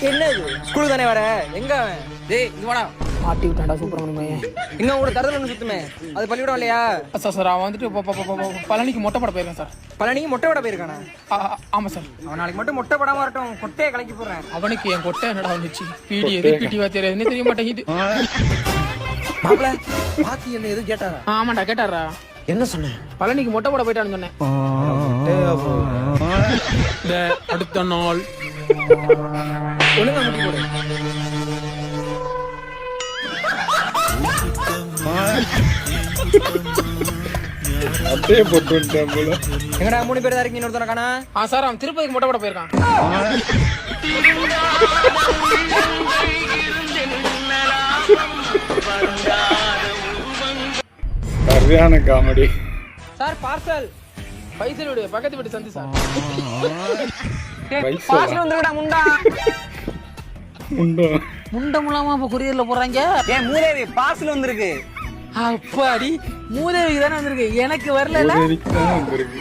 என்னது? ஸ்கூலுக்கு தானே வர? எங்க அவன்? டேய் இங்க வாடா. மாட்டி விட்டாண்டா சுப்பிரமணியம் கூட ஒன்று சுத்துமே. அது பள்ளிக்கூடம் இல்லையா? சார் சார் அவன் வந்துட்டு ப- ப- ப- ப- பழனிக்கு மொட்டை பட போயிருக்கான் சார். பழனிக்கு மொட்டை விட போயிருக்கானா? ஆ, ஆ, ஆமா சார். அவன் நாளைக்கு மட்டும் மொட்டை படாம வரட்டும். கொட்டையை கலக்கி போடுறேன். அவனுக்கு என் கொட்டை என்னடா வந்துச்சு? பிடி எது? பிடிவா தெரியாதுன்னு தெரிய மாட்டேங்குது. மாப்பிள பாத்தி என்ன எதுவும் கேட்டாரா? ஆ, ஆமாண்டா கேட்டாரா? என்ன சொன்னேன் பழனிக்கு மொட்டை போட போயிட்டான்னு சொன்னேன். இந்த அடுத்த நாள். ஒழுங்கா போடு. அப்படியே போட்டு வந்துட்டேன் போல. எங்கடா மூணு பேர் தான் இருக்கீங்க இன்னொருத்தன காணா? ஆ சார் அவன் திருப்பதிக்கு மொட்டை போட போயிருக்கான். சரியான காமெடி. Sir parcel. பைசலுடைய பக்கத்து வீட்டு சந்தி சார். பாஸ்ல வந்துருடா முண்டா. முண்டை முலாமா இப்போ கொரியர்ல போறாங்க? ஏன் மூதேவி பார்சல் வந்திருக்கு. அப்பாடி மூதேவிக்கு தானே வந்திருக்கு. எனக்கு வரல வரைக்கும் தான் வந்திருக்கு.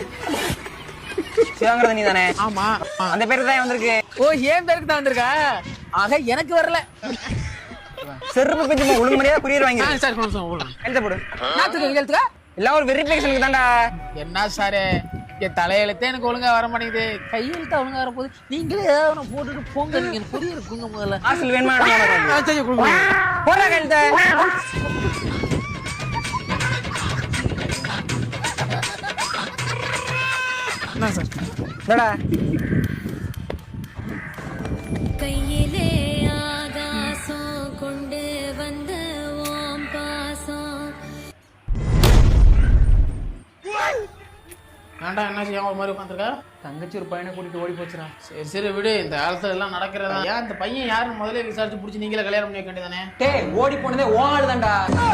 சிவங்கிறது நீ தானே ஆமா. அந்த பேருக்கு தான் வந்திருக்கு. ஓ ஏன் பேருக்கு தான் வந்திருக்கா? ஆக எனக்கு வரல. செருப்பு பிஞ்சு ஒழுங்கு மரியாதை குரியர் வாங்கி சார். எழுத போடு. இங்க எழுத்துக்கா? எல்லாம் ஒரு வெரிஃபிகேஷனுக்கு தான்டா. என்ன சாரு? என் தலையெழுத்தே எனக்கு ஒழுங்கா வர மாட்டேங்குது. கையெழுத்தா ஒழுங்கா வர போகுது நீங்களே ஏதாவது ஒண்ணு போட்டுட்டு போங்க. நீங்க எனக்கு புரிய இருக்குங்க முதல்ல. பார்சல் வேணுமா. போடுறா கழுத்தை என்ன சார்? என்னடா? கையிலே வேண்டாம் என்ன செய்ய ஒரு மாதிரி உட்காந்துருக்கா? தங்கச்சி ஒரு பையனை கூட்டிட்டு ஓடி போச்சுடா. சரி சரி விடு. இந்த காலத்துல எல்லாம் நடக்கிறதா? ஏன் இந்த பையன் யாருன்னு முதல்ல விசாரிச்சு பிடிச்சி நீங்களே கல்யாணம் பண்ணி வைக்க வேண்டியதானே? டேய் ஓடி போனதே ஓ ஆளு தான்டா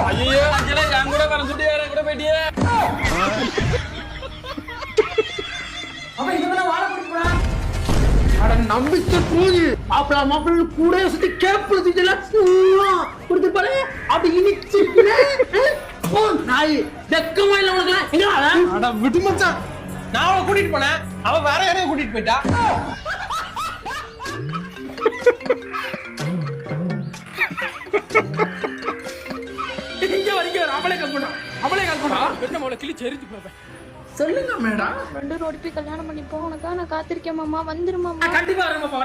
ஐயோ அஞ்சலே என் கூட வர சுட்டி யாரும் கூட போயிட்டியே. அவன் இவன வாழ போறான். அட நம்பிக்கை போது மாப்பிள மாப்பிள்ள கூட சுத்தி கேப்பு சுத்தில கொடுத்து பாரு அப்படி இனிச்சிருக்கிறேன் நாய் வெக்கமா இல்ல உனக்கு. எங்க அட விடு மச்சான். நான் அவளை கூட்டிட்டு போனேன். அவ வேற யாரையும் கூட்டிட்டு போயிட்டா. இங்க வரைக்கும் வர. அவளே கால் பண்ணா. அவளே கால் பண்ணா. என்ன அவளை கிழிச்சு எரிஞ்சு போவேன் சொல்லுங்க மேடம். ரெண்டு ரோடு போய் கல்யாணம் பண்ணிப்போ உனக்கா நான் காத்திருக்கேன் மாமா. வந்துரு மாமா. கண்டிப்பா வரேன் மாமா.